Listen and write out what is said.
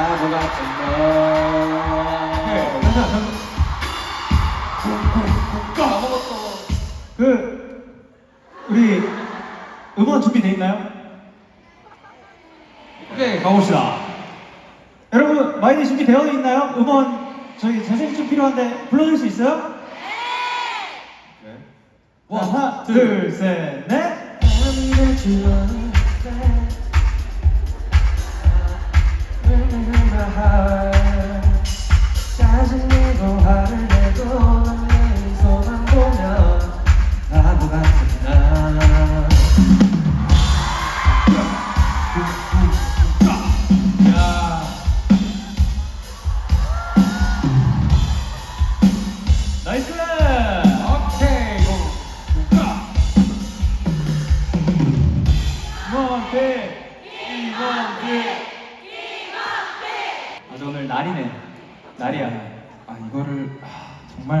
네, 너. 잠시만, 잠시만. 까먹었어. 그 우리 음원 준비돼 있나요? 오케이. 가봅시다. 여러분 마이디 준비되어 있나요? 음원 저희 재생 좀 필요한데 불러줄 수 있어요? 네. 자, 하나, 둘, 셋, 넷. 이모한테 이모한테 아주 오늘 날이네. 날이야. 아 이거를 아, 정말